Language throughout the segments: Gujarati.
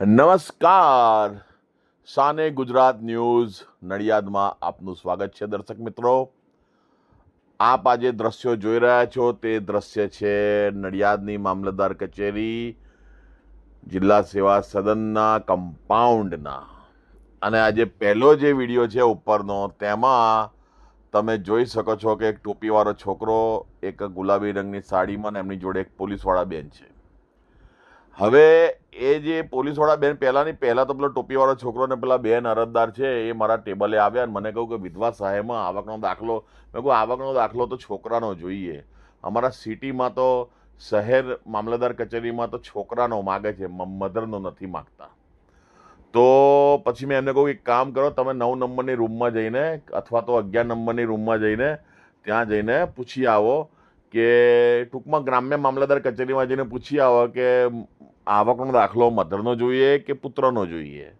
નમસ્કાર. શાને ગુજરાત ન્યૂઝ નડિયાદમાં આપનું સ્વાગત છે દર્શક મિત્રો. આપ આજે દ્રશ્યો જોઈ રહ્યા છો. તે દ્રશ્ય છે નડિયાદની મામલતદાર કચેરી, જિલ્લા સેવા સદનના કમ્પાઉન્ડના. અને આજે પહેલો જે વીડિયો છે ઉપરનો, તેમાં તમે જોઈ શકો છો કે એક ટોપીવાળો છોકરો, એક ગુલાબી રંગની સાડીમાં ને એમની જોડે એક પોલીસવાળા બેન છે. હવે એ જે પોલીસવાળા બેન, પહેલાંની, પહેલાં તો પેલો ટોપીવાળો છોકરો ને પેલા બેન અરજદાર છે, એ મારા ટેબલે આવ્યા અને મને કહ્યું કે વિધવા સહાયમાં આવકનો દાખલો. મેં કહું આવકનો દાખલો તો છોકરાનો જોઈએ. અમારા સિટીમાં તો શહેર મામલતદાર કચેરીમાં તો છોકરાનો માગે છે મધરનો નથી માગતા. તો પછી મેં એમને કહ્યું, એક કામ કરો, તમે નવ નંબરની રૂમમાં જઈને અથવા તો અગિયાર નંબરની રૂમમાં જઈને ત્યાં જઈને પૂછી આવો કે ટૂંકમાં ગ્રામ્ય મામલતદાર કચેરીમાં જઈને પૂછી આવો કે આવકનો દાખલો મધરનો જોઈએ કે પુત્રનો જોઈએ?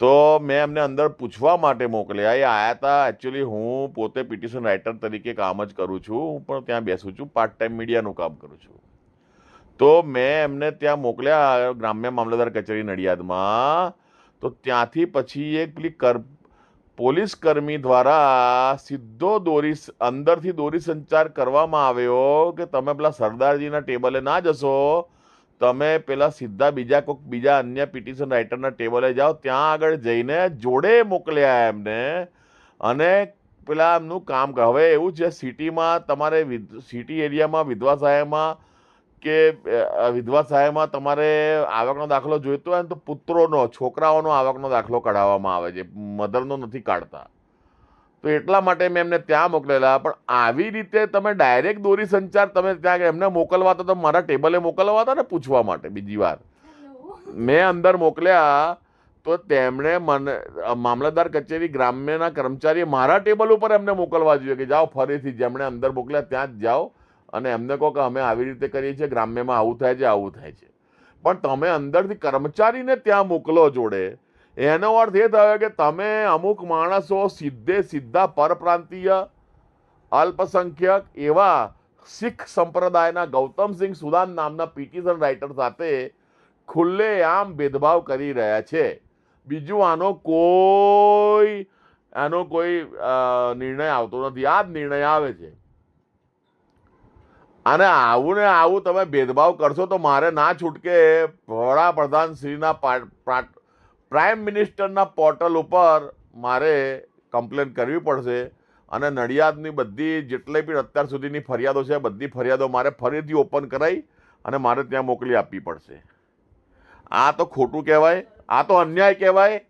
તો મેં એમને અંદર પૂછવા માટે મોકલ્યા, એ આયા હતા એકચ્યુઅલી હું પોતે પિટિશન રાઇટર તરીકે કામ જ કરું છું, હું પણ ત્યાં બેસું છું પાર્ટ ટાઈમ મીડિયાનું કામ કરું છું. તો મેં એમને ત્યાં મોકલ્યા ગ્રામ્ય મામલતદાર કચેરી નડિયાદમાં. તો ત્યાંથી પછી એક પેલી કર, પોલીસ કર્મી દ્વારા સીધો દોરી અંદરથી દોરી સંચાર કરવામાં આવ્યો કે તમે પેલા સરદારજીના ટેબલે ના જશો તમે પેલા સીધા બીજા કોઈક બીજા અન્ય પિટિશન રાઇટરના ટેબલે જાઓ, ત્યાં આગળ જઈને જોડે મોકલ્યા એમને અને પેલા એમનું કામ કર. હવે એવું છે, સિટીમાં તમારે સિટી એરિયામાં વિધવા સહાયમાં કે વિધવા સહાયમાં તમારે આવકનો દાખલો જોઈતો હોય ને તો પુત્રોનો, છોકરાઓનો આવકનો દાખલો કઢાવવામાં આવે છે. મધરનો નથી કાઢતા. તો એટલા માટે મેં એમને ત્યાં મોકલેલા. પણ આવી રીતે તમે ડાયરેક્ટ દોરી સંચાર તમે ત્યાં એમને મોકલવા તો મારા ટેબલે મોકલવા હતા ને પૂછવા માટે બીજી વાર મેં અંદર મોકલ્યા તો તેમણે મને મામલતદાર કચેરી ગ્રામ્યના કર્મચારીએ મારા ટેબલ ઉપર એમને મોકલવા જોઈએ કે જાઓ ફરીથી જેમણે અંદર મોકલ્યા ત્યાં જ જાઓ અને એમને કહો કે અમે આવી રીતે કરીએ છીએ ગ્રામ્યમાં આવું થાય છે આવું થાય છે. પણ તમે અંદરથી કર્મચારીને ત્યાં મોકલો જોડે એનો અર્થ એ થયો કે તમે અમુક માણસો સીધે સીધા પરપ્રાંતીય, અલ્પસંખ્યક એવા શીખ સંપ્રદાયના ગૌતમસિંહ સુદાન નામના પિટિશન રાઇટર સાથે ખુલ્લેઆમ ભેદભાવ કરી રહ્યા છે. બીજું આનો કોઈ આનો કોઈ નિર્ણય આવતો નથી. આ જ નિર્ણય આવે છે. અને આવું ને આવું તમે ભેદભાવ કરશો તો મારે ના છૂટકે વડાપ્રધાન શ્રીના પ્રાઇમ મિનિસ્ટરના પોર્ટલ ઉપર મારે કમ્પ્લેન કરવી પડશે અને નડિયાદની બધી જેટલી બી અત્યાર સુધીની ફરિયાદો છે, બધી ફરિયાદો મારે ફરીથી ઓપન કરાવી અને મારે ત્યાં મોકલી આપવી પડશે. આ તો ખોટું કહેવાય, આ તો અન્યાય કહેવાય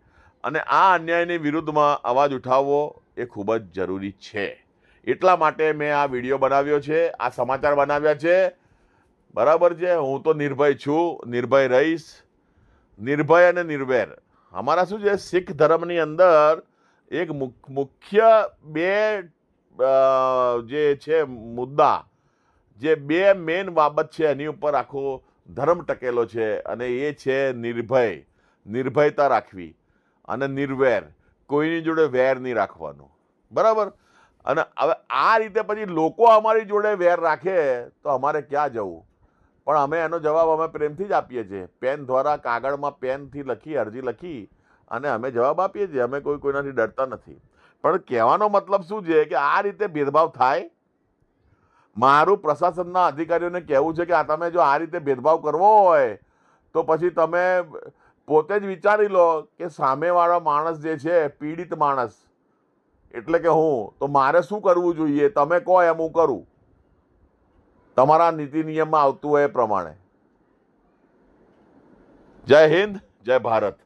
અને આ અન્યાયની વિરુદ્ધમાં અવાજ ઉઠાવવો એ ખૂબ જ જરૂરી છે. એટલા માટે મેં આ વીડિયો બનાવ્યો છે, આ સમાચાર બનાવ્યા છે. બરાબર છે? હું તો નિર્ભય છું, નિર્ભય રહીશ. નિર્ભય અને નિર્વેર અમારા શું છે? શીખ ધર્મની અંદર એક મુખ- મુખ્ય બે જે છે મુદ્દા, જે બે મેન બાબત છે એની ઉપર આખો ધર્મ ટકેલો છે અને એ છે નિર્ભય, નિર્ભયતા રાખવી અને નિર્વેર, કોઈની જોડે વેર નહીં રાખવાનું. બરાબર? અને હવે આ રીતે પછી લોકો અમારી જોડે વેર રાખે તો અમારે ક્યાં જવું? પણ અમે એનો જવાબ અમે પ્રેમથી જ આપીએ છીએ. પેન દ્વારા કાગળમાં પેનથી લખી, અરજી લખી અને અમે જવાબ આપીએ છીએ. અમે કોઈ કોઈનાથી ડરતા નથી. પણ કહેવાનો મતલબ શું છે કે આ રીતે ભેદભાવ થાય? મારું પ્રશાસનના અધિકારીઓને કહેવું છે કે આ તમે જો આ રીતે ભેદભાવ કરવો હોય, તો પછી તમે પોતે જ વિચારી લો કે સામેવાળો માણસ જે છે, પીડિત માણસ. એટલે કે હું. તો મારે શું કરવું જોઈએ? તમે કહો એમ હું કરું. તમારા નીતિ નિયમમાં આવતું હોય એ પ્રમાણે. જય હિન્દ જય ભારત.